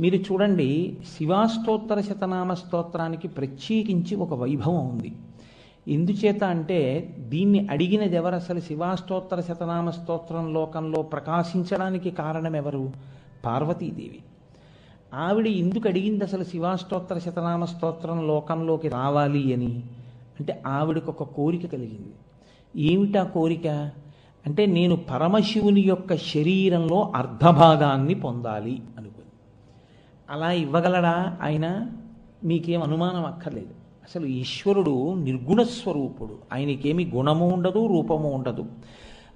మీరు చూడండి శివాస్తోత్తర శతనామ స్తోత్రానికి ప్రత్యేకించి ఒక వైభవం ఉంది. ఎందుచేత అంటే దీన్ని అడిగినది ఎవరు? అసలు శివాస్తోత్తర శతనామ స్తోత్రం లోకంలో ప్రకాశించడానికి కారణం ఎవరు పార్వతీదేవి. ఆవిడ ఎందుకు అడిగింది అసలు శివాష్టోత్తర శతనామ స్తోత్రం లోకంలోకి రావాలి అని? అంటే ఆవిడకు ఒక కోరిక కలిగింది. ఏమిటా కోరిక? అంటే నేను పరమశివుని యొక్క శరీరంలో అర్ధభాగాన్ని పొందాలి అను అలా ఇవ్వగలడా? ఆయన మీకేం అనుమానం అక్కర్లేదు. అసలు ఈశ్వరుడు నిర్గుణ స్వరూపుడు. ఆయనకేమి గుణము ఉండదు రూపము ఉండదు.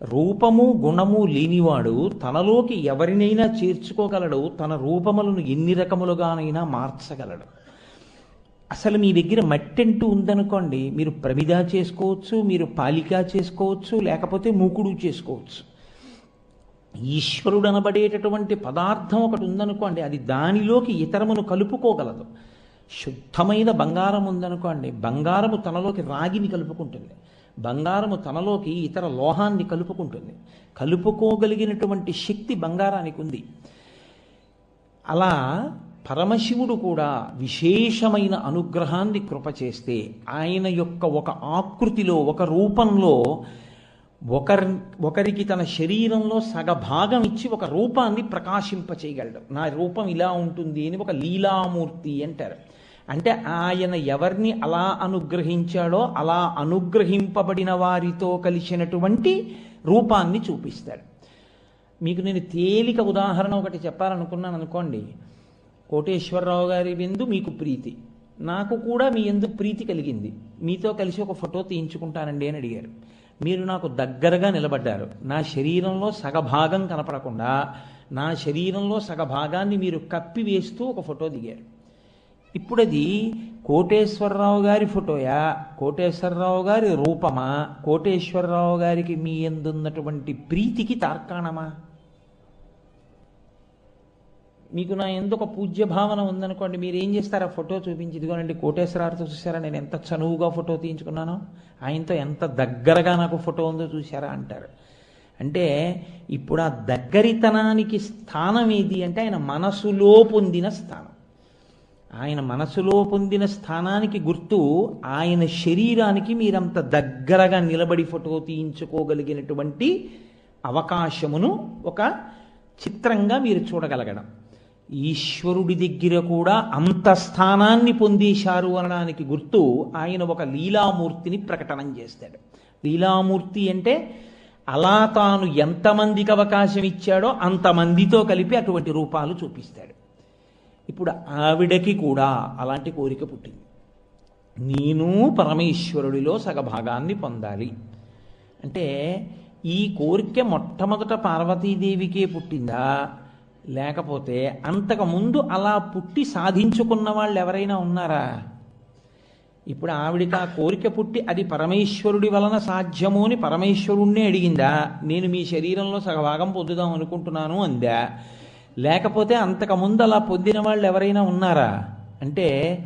రూపము గుణము లేనివాడు తనలోకి ఎవరినైనా చేర్చుకోగలడు. తన రూపములను ఎన్ని రకములుగానైనా మార్చగలడు. అసలు మీ దగ్గర మట్టి అంటూ ఉందనుకోండి మీరు ప్రమిద చేసుకోవచ్చు మీరు పాలిక చేసుకోవచ్చు లేకపోతే మూకుడు చేసుకోవచ్చు. ఈశ్వరుడు అనబడేటటువంటి పదార్థం ఒకటి ఉందనుకోండి అది దానిలోకి ఇతరమును కలుపుకోగలదు. శుద్ధమైన బంగారం ఉందనుకోండి బంగారము తనలోకి రాగిని కలుపుకుంటుంది. బంగారము తనలోకి ఇతర లోహాన్ని కలుపుకుంటుంది. కలుపుకోగలిగినటువంటి శక్తి బంగారానికి ఉంది. అలా పరమశివుడు కూడా విశేషమైన అనుగ్రహాన్ని కృప చేస్తే ఆయన యొక్క ఒక ఆకృతిలో ఒక రూపంలో ఒకరి ఒకరికి తన శరీరంలో సగభాగం ఇచ్చి ఒక రూపాన్ని ప్రకాశింపచేయగలడు. నా రూపం ఇలా ఉంటుంది అని ఒక లీలామూర్తి అంటారు. అంటే ఆయన ఎవరిని అలా అనుగ్రహించాడో అలా అనుగ్రహింపబడిన వారితో కలిసినటువంటి రూపాన్ని చూపిస్తాడు. మీకు నేను తేలిక ఉదాహరణ ఒకటి చెప్పాలనుకున్నాను అనుకోండి. కోటేశ్వరరావు గారి ఎందు మీకు ప్రీతి. నాకు కూడా మీ ఎందు ప్రీతి కలిగింది. మీతో కలిసి ఒక ఫోటో తీయించుకుంటానండి అని అడిగారు. మీరు నాకు దగ్గరగా నిలబడ్డారు. నా శరీరంలో సగభాగం కనపడకుండా నా శరీరంలో సగభాగాన్ని మీరు కప్పి వేస్తూ ఒక ఫోటో దిగారు. ఇప్పుడు అది కోటేశ్వరరావు గారి ఫోటోయా? కోటేశ్వరరావు గారి రూపమా? కోటేశ్వరరావు గారికి మీ ఎందున్నటువంటి ప్రీతికి తార్కాణమా? మీకు నా ఎందుకు ఒక పూజ్య భావన ఉందనుకోండి మీరు ఏం చేస్తారు? ఆ ఫోటో చూపించి ఇదిగోనండి కోటేశ్వరారితో చూసారా నేను ఎంత చనువుగా ఫోటో తీయించుకున్నానో ఆయనతో ఎంత దగ్గరగా నాకు ఫోటో ఉందో చూసారా అంటారు. అంటే ఇప్పుడు ఆ దగ్గరితనానికి స్థానం ఏది అంటే ఆయన మనసులో పొందిన స్థానం. ఆయన మనసులో పొందిన స్థానానికి గుర్తు ఆయన శరీరానికి మీరంత దగ్గరగా నిలబడి ఫోటో తీయించుకోగలిగినటువంటి అవకాశమును ఒక చిత్రంగా మీరు చూడగలగడం. ఈశ్వరుడి దగ్గర కూడా అంత స్థానాన్ని పొందేశారు అనడానికి గుర్తు ఆయన ఒక లీలామూర్తిని ప్రకటనం చేస్తాడు. లీలామూర్తి అంటే అలా తాను ఎంతమందికి అవకాశం ఇచ్చాడో అంతమందితో కలిపి అటువంటి రూపాలు చూపిస్తాడు. ఇప్పుడు ఆవిడకి కూడా అలాంటి కోరిక పుట్టింది. నేను పరమేశ్వరుడిలో సగభాగాన్ని పొందాలి. అంటే ఈ కోరిక మొట్టమొదట పార్వతీదేవికే పుట్టిందా? లేకపోతే అంతకుముందు అలా పుట్టి సాధించుకున్న వాళ్ళు ఎవరైనా ఉన్నారా? ఇప్పుడు ఆవిడికి ఆ కోరిక పుట్టి అది పరమేశ్వరుడి వలన సాధ్యము అని పరమేశ్వరుణ్ణి అడిగిందా? నేను మీ శరీరంలో సగభాగం పొందుదాం అనుకుంటున్నాను అందా? లేకపోతే అంతకుముందు అలా పొందిన వాళ్ళు ఎవరైనా ఉన్నారా? అంటే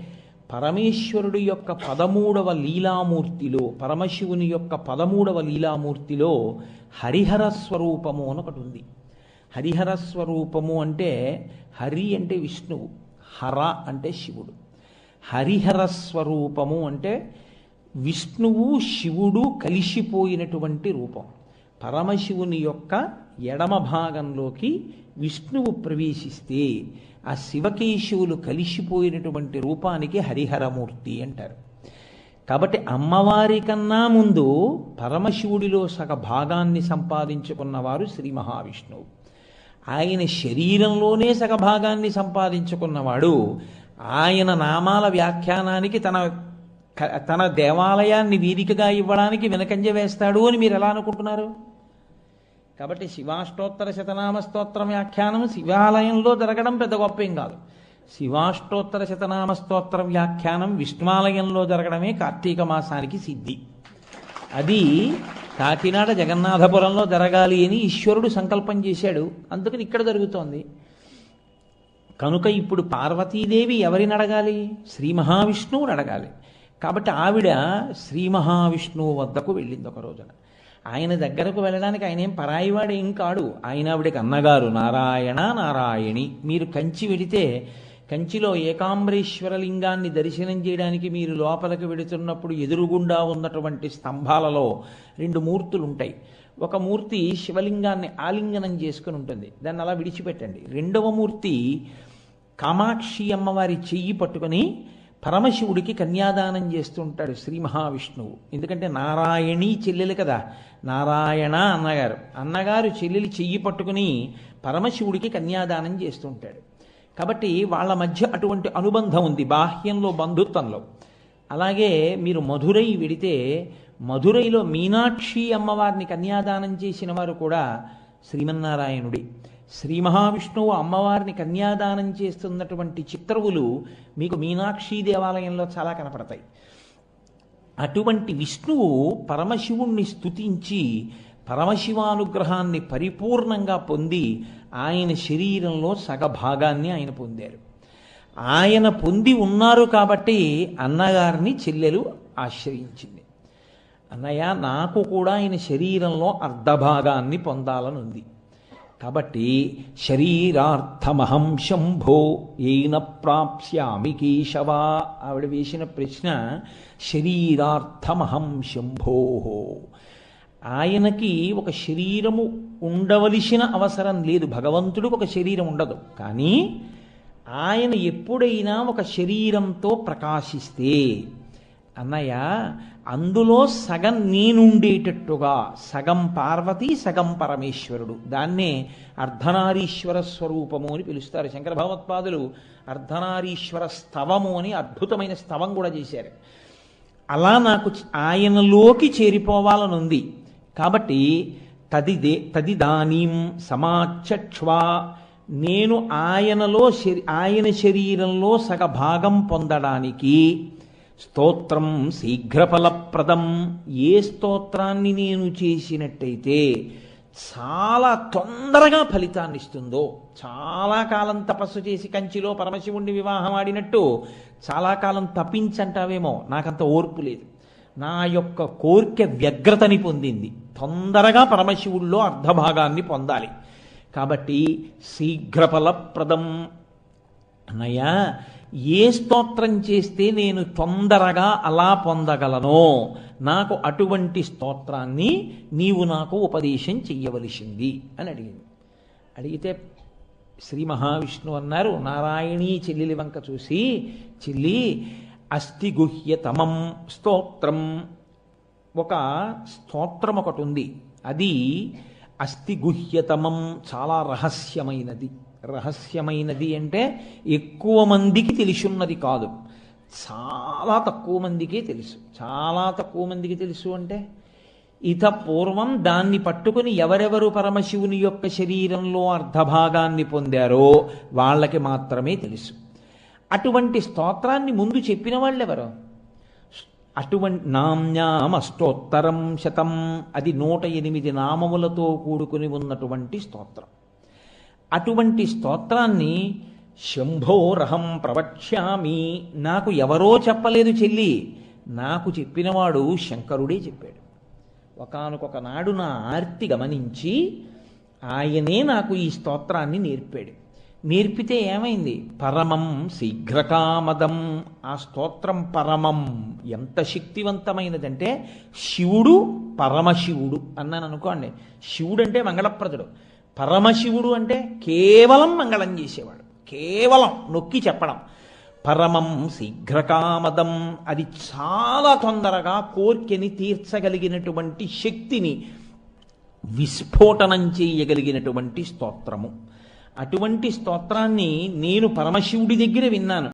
పరమేశ్వరుడి యొక్క పదమూడవ లీలామూర్తిలో పరమశివుని యొక్క పదమూడవ లీలామూర్తిలో హరిహర స్వరూపము అని ఒకటి ఉంది. హరిహర స్వరూపము అంటే హరి అంటే విష్ణువు హర అంటే శివుడు. హరిహర స్వరూపము అంటే విష్ణువు శివుడు కలిసిపోయినటువంటి రూపం. పరమశివుని యొక్క ఎడమ భాగంలోకి విష్ణువు ప్రవేశిస్తే ఆ శివకేశవులు కలిసిపోయినటువంటి రూపానికి హరిహరమూర్తి అంటారు. కాబట్టి అమ్మవారి కన్నా ముందు పరమశివుడిలో సగ భాగాన్ని సంపాదించుకున్నవారు శ్రీ మహావిష్ణువు. ఆయన శరీరంలోనే సగభాగాన్ని సంపాదించుకున్నవాడు ఆయన నామాల వ్యాఖ్యానానికి తన తన దేవాలయాన్ని వీదికగా ఇవ్వడానికి వెనకంజ వేస్తాడు అని మీరు ఎలా అనుకుంటున్నారు? కాబట్టి శివాష్టోత్తర శతనామ స్తోత్రం వ్యాఖ్యానం శివాలయంలో జరగడం పెద్ద గొప్ప ఏం కాదు. శివాష్టోత్తర శతనామ స్తోత్రం వ్యాఖ్యానం విష్ణుమాలయంలో జరగడమే కార్తీక మాసానికి సిద్ధి. అది కాకినాడ జగన్నాథపురంలో జరగాలి అని ఈశ్వరుడు సంకల్పం చేశాడు. అందుకని ఇక్కడ జరుగుతోంది. కనుక ఇప్పుడు పార్వతీదేవి ఎవరిని అడగాలి? శ్రీ మహావిష్ణువుని అడగాలి. కాబట్టి ఆవిడ శ్రీ మహావిష్ణువు వద్దకు వెళ్ళింది ఒక రోజున. ఆయన దగ్గరకు వెళ్ళడానికి ఆయన ఏం పరాయివాడు ఏం కాడు. ఆయన ఆవిడకి అన్నగారు నారాయణ నారాయణి మీరు కంచి వెడితే కంచిలో ఏకాంబరేశ్వరలింగాన్ని దర్శనం చేయడానికి మీరు లోపలికి వెడుతున్నప్పుడు ఎదురుగుండా ఉన్నటువంటి స్తంభాలలో రెండు మూర్తులు ఉంటాయి ఒక మూర్తి శివలింగాన్ని ఆలింగనం చేసుకుని ఉంటుంది. దాన్ని అలా విడిచిపెట్టండి. రెండవ మూర్తి కామాక్షి అమ్మవారి చెయ్యి పట్టుకొని పరమశివుడికి కన్యాదానం చేస్తుంటాడు శ్రీ మహావిష్ణువు. ఎందుకంటే నారాయణి చెల్లెలు కదా. నారాయణ అన్నగారు. అన్నగారు చెల్లెలు చెయ్యి పట్టుకుని పరమశివుడికి కన్యాదానం చేస్తుంటాడు. కాబట్టి వాళ్ళ మధ్య అటువంటి అనుబంధం ఉంది బాహ్యంలో బంధుత్వంలో. అలాగే మీరు మధురై వెడితే మధురైలో మీనాక్షి అమ్మవారిని కన్యాదానం చేసిన వారు కూడా శ్రీమన్నారాయణుడి. శ్రీ మహావిష్ణువు అమ్మవారిని కన్యాదానం చేస్తున్నటువంటి చిత్రవులు మీకు మీనాక్షి దేవాలయంలో చాలా కనపడతాయి. అటువంటి విష్ణువు పరమశివుణ్ణి స్తుతించి పరమశివానుగ్రహాన్ని పరిపూర్ణంగా పొంది ఆయన శరీరంలో సగభాగాన్ని ఆయన పొందారు. ఆయన పొంది ఉన్నారు కాబట్టి అన్నగారిని చెల్లెలు ఆశ్రయించింది. అన్నయ్య నాకు కూడా ఆయన శరీరంలో అర్ధభాగాన్ని పొందాలని ఉంది కాబట్టి శరీరార్థమహం శంభో ఏన ప్రాప్స్యామి కేశవా. ఆవిడ వేసిన ప్రశ్న శరీరార్థమహం శంభో. ఆయనకి ఒక శరీరము ఉండవలసిన అవసరం లేదు. భగవంతుడికి ఒక శరీరం ఉండదు. కానీ ఆయన ఎప్పుడైనా ఒక శరీరంతో ప్రకాశిస్తే అన్నయ్య అందులో సగం నేనుండేటట్టుగా సగం పార్వతి సగం పరమేశ్వరుడు. దాన్నే అర్ధనారీశ్వర స్వరూపము అని పిలుస్తారు. శంకర భగవత్పాదులు అర్ధనారీశ్వర స్తవము అని అద్భుతమైన స్తవం కూడా చేశారు. అలా నాకు ఆయనలోకి చేరిపోవాలని ఉంది కాబట్టి తదిదే తదిదానీం సమాచక్ష్వా. నేను ఆయనలో శరీ ఆయన శరీరంలో సగభాగం పొందడానికి స్తోత్రం శీఘ్రఫలప్రదం. ఏ స్తోత్రాన్ని నేను చేసినట్టయితే చాలా తొందరగా ఫలితాన్ని ఇస్తుందో చాలా కాలం తపస్సు చేసి కంచిలో పరమశివుణ్ణి వివాహం ఆడినట్టు చాలా కాలం తప్పించంటావేమో నాకంత ఓర్పు లేదు. నా యొక్క కోరిక వ్యగ్రతని పొందింది. తొందరగా పరమశివుల్లో అర్ధభాగాన్ని పొందాలి. కాబట్టి శీఘ్రఫలప్రదం. అన్నయ్య ఏ స్తోత్రం చేస్తే నేను తొందరగా అలా పొందగలనో? నాకు అటువంటి స్తోత్రాన్ని నీవు నాకు ఉపదేశం చెయ్యవలసింది అని అడిగింది. అడిగితే శ్రీ మహావిష్ణువు అన్నారు నారాయణీ చెల్లెలి వంక చూసి చెల్లి అస్థిగుహ్యతమం స్తోత్రం. ఒక స్తోత్రం ఒకటి ఉంది అది అస్థిగుహ్యతమం చాలా రహస్యమైనది. రహస్యమైనది అంటే ఎక్కువ మందికి తెలుసున్నది కాదు. చాలా తక్కువ మందికే తెలుసు. చాలా తక్కువ మందికి తెలుసు అంటే ఇత పూర్వం దాన్ని పట్టుకుని ఎవరెవరు పరమశివుని యొక్క శరీరంలో అర్ధభాగాన్ని పొందారో వాళ్ళకి మాత్రమే తెలుసు. అటువంటి స్తోత్రాన్ని ముందు చెప్పిన వాళ్ళెవరు? అటువంటి నామ్యామష్టోత్తరం శతం. అది నూట ఎనిమిది నామములతో కూడుకుని ఉన్నటువంటి స్తోత్రం. అటువంటి స్తోత్రాన్ని శంభోరహం ప్రవక్ష్యామి. నాకు ఎవరో చెప్పలేదు చెల్లి. నాకు చెప్పినవాడు శంకరుడే చెప్పాడు. ఒకనకొక నాడు నా ఆర్తి గమనించి ఆయనే నాకు ఈ స్తోత్రాన్ని నేర్పాడు. నేర్పితే ఏమైంది? పరమం శీఘ్రకామదం. ఆ స్తోత్రం పరమం. ఎంత శక్తివంతమైనదంటే శివుడు పరమశివుడు అన్నాను అనుకోండి. శివుడు అంటే మంగళప్రదుడు. పరమశివుడు అంటే కేవలం మంగళం చేసేవాడు. కేవలం నొక్కి చెప్పడం. పరమం శీఘ్రకామదం. అది చాలా తొందరగా కోర్కెని తీర్చగలిగినటువంటి శక్తిని విస్ఫోటనం చేయగలిగినటువంటి స్తోత్రము. అటువంటి స్తోత్రాన్ని నేను పరమశివుడి దగ్గర విన్నాను.